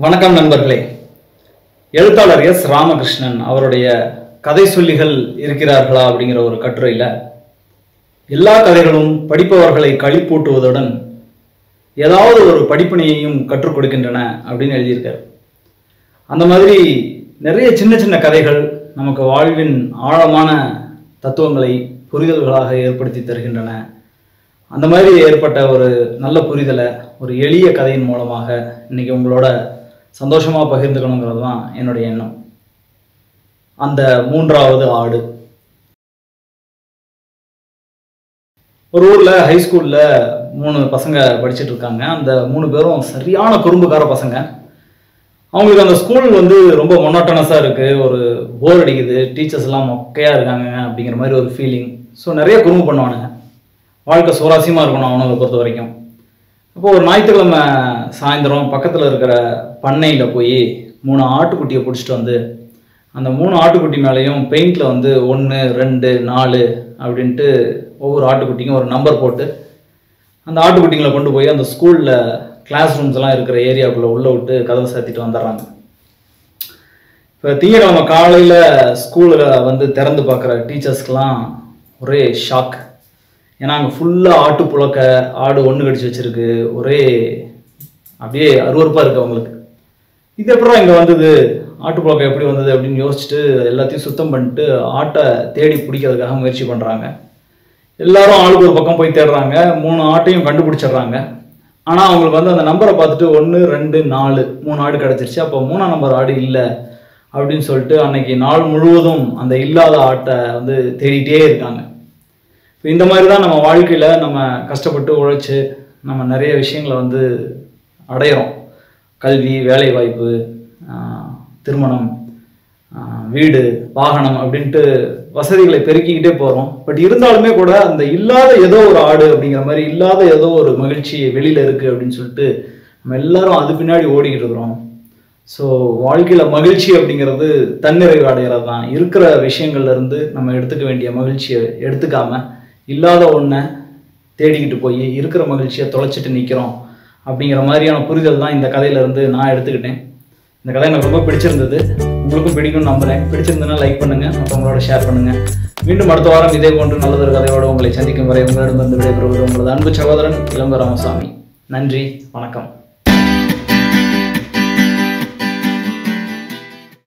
வணக்கம் நண்பர்களே. எழுத்தாளர் எஸ். ராமகிருஷ்ணன் அவருடைய கதை சொல்லிகள் இருக்கிறார்களா அப்படிங்கிற ஒரு கட்டுரையில் எல்லா கதைகளும் படிப்பவர்களை களிப்பூட்டுவதுடன் ஏதாவது ஒரு படிப்பினையையும் கற்றுக் கொடுக்கின்றன அப்படின்னு எழுதியிருக்காரு. அந்த மாதிரி நிறைய சின்ன சின்ன கதைகள் நமக்கு வாழ்வின் ஆழமான தத்துவங்களை புரிதல்களாக ஏற்படுத்தி தருகின்றன. அந்த மாதிரி ஏற்பட்ட ஒரு நல்ல புரிதலை ஒரு எளிய கதையின் மூலமாக இன்னைக்கு உங்களோட சந்தோஷமாக பகிர்ந்துக்கணுங்கிறது தான் என்னுடைய எண்ணம். அந்த மூன்றாவது ஆடு. ஒரு ஊரில் ஹைஸ்கூலில் மூணு பசங்க படிச்சுட்டு இருக்காங்க. அந்த மூணு பேரும் சரியான குறும்புக்கார பசங்க. அவங்களுக்கு அந்த ஸ்கூல் வந்து ரொம்ப மொனோட்டனஸாக இருக்குது ஒரு போர் அடிக்குது. டீச்சர்ஸ் எல்லாம் மொக்கையாக இருக்காங்க அப்படிங்கிற மாதிரி ஒரு ஃபீலிங் ஸோ நிறைய குறும்பு பண்ணுவானுங்க. வாழ்க்கை சுவாரஸ்யமாக இருக்கணும் அவனுங்களை பொறுத்த வரைக்கும் அப்போ ஒரு ஞாயிற்றுக்கிழமை சாயந்தரம் பக்கத்தில் இருக்கிற பண்ணையில் போய் மூணு ஆட்டுக்குட்டியை பிடிச்சிட்டு வந்து அந்த மூணு ஆட்டுக்குட்டி மேலேயும் பெயிண்டில் வந்து ஒன்று ரெண்டு நாலு அப்படின்ட்டு ஒவ்வொரு ஆட்டுக்குட்டிக்கும் ஒரு நம்பர் போட்டு அந்த ஆட்டுக்குட்டிங்களை கொண்டு போய் அந்த ஸ்கூலில் கிளாஸ் ரூம்ஸ் எல்லாம் இருக்கிற ஏரியாவுக்குள்ளே உள்ளே விட்டு கதவை சாத்திட்டு வந்துடுறாங்க. இப்போ திங்கக்கிழமை காலையில் ஸ்கூலில் வந்து திறந்து பார்க்குற டீச்சர்ஸ்க்கெலாம் ஒரே ஷாக் ஏன்னா அங்கே ஃபுல்லாக ஆட்டு புழக்க ஆடு ஒன்று கடிச்சு வச்சுருக்கு. ஒரே அப்படியே அருவருப்பாக இருக்குது அவங்களுக்கு. இது எப்படா இங்கே வந்தது? ஆட்டு புழக்கம் எப்படி வந்தது அப்படின்னு யோசிச்சுட்டு எல்லாத்தையும் சுத்தம் பண்ணிட்டு ஆட்டை தேடி பிடிக்கிறதுக்காக முயற்சி பண்ணுறாங்க எல்லாரும் ஆளுக்கு ஒரு பக்கம் போய் தேடுறாங்க. மூணு ஆட்டையும் கண்டுபிடிச்சிடுறாங்க. ஆனால் அவங்களுக்கு வந்து அந்த நம்பரை பார்த்துட்டு ஒன்று ரெண்டு நாலு மூணு ஆடு கிடச்சிருச்சு. அப்போ மூணாம் நம்பர் ஆடு இல்லை அப்படின்னு சொல்லிட்டு அன்னைக்கு நாள் முழுவதும் அந்த இல்லாத ஆட்டை வந்து தேடிட்டே இருக்காங்க. இந்த மாதிரி தான் நம்ம வாழ்க்கையில் நம்ம கஷ்டப்பட்டு உழைச்சி நம்ம நிறைய விஷயங்களை வந்து அடையிறோம். கல்வி வேலை வாய்ப்பு திருமணம் வீடு வாகனம் அப்படின்ட்டு வசதிகளை பெருக்கிக்கிட்டே போகிறோம் பட் இருந்தாலுமே கூட அந்த இல்லாத ஏதோ ஒரு ஆடு அப்படிங்கிற மாதிரி இல்லாத ஏதோ ஒரு மகிழ்ச்சி வெளியில் இருக்குது அப்படின்னு சொல்லிட்டு நம்ம எல்லாரும் அது பின்னாடி ஓடிக்கிட்டு இருக்கிறோம். ஸோ வாழ்க்கையில் மகிழ்ச்சி அப்படிங்கிறது தன்னிறைவு அடைகிறது தான் இருக்கிற விஷயங்கள்லேருந்து நம்ம எடுத்துக்க வேண்டிய மகிழ்ச்சியை எடுத்துக்காமல் இல்லாத ஒன்றை தேடிக்கிட்டு போய் இருக்கிற மகிழ்ச்சியை தொலைச்சிட்டு நிற்கிறோம் அப்படிங்கிற மாதிரியான புரிதல் தான் இந்த கதையிலேருந்து நான் எடுத்துக்கிட்டேன். இந்த கதை எனக்கு ரொம்ப பிடிச்சிருந்தது. உங்களுக்கும் பிடிக்கும்னு நம்புகிறேன் பிடிச்சிருந்ததுன்னா லைக் பண்ணுங்கள் மற்றவங்களோட ஷேர் பண்ணுங்கள் மீண்டும் அடுத்த வாரம் இதே போன்று நல்லதொரு கதையோடு உங்களை சந்திக்கும் வரை உங்களிடமிருந்து விடைபெறுவது உங்களது அன்பு சகோதரன் இளங்க ராமசாமி. நன்றி. வணக்கம்.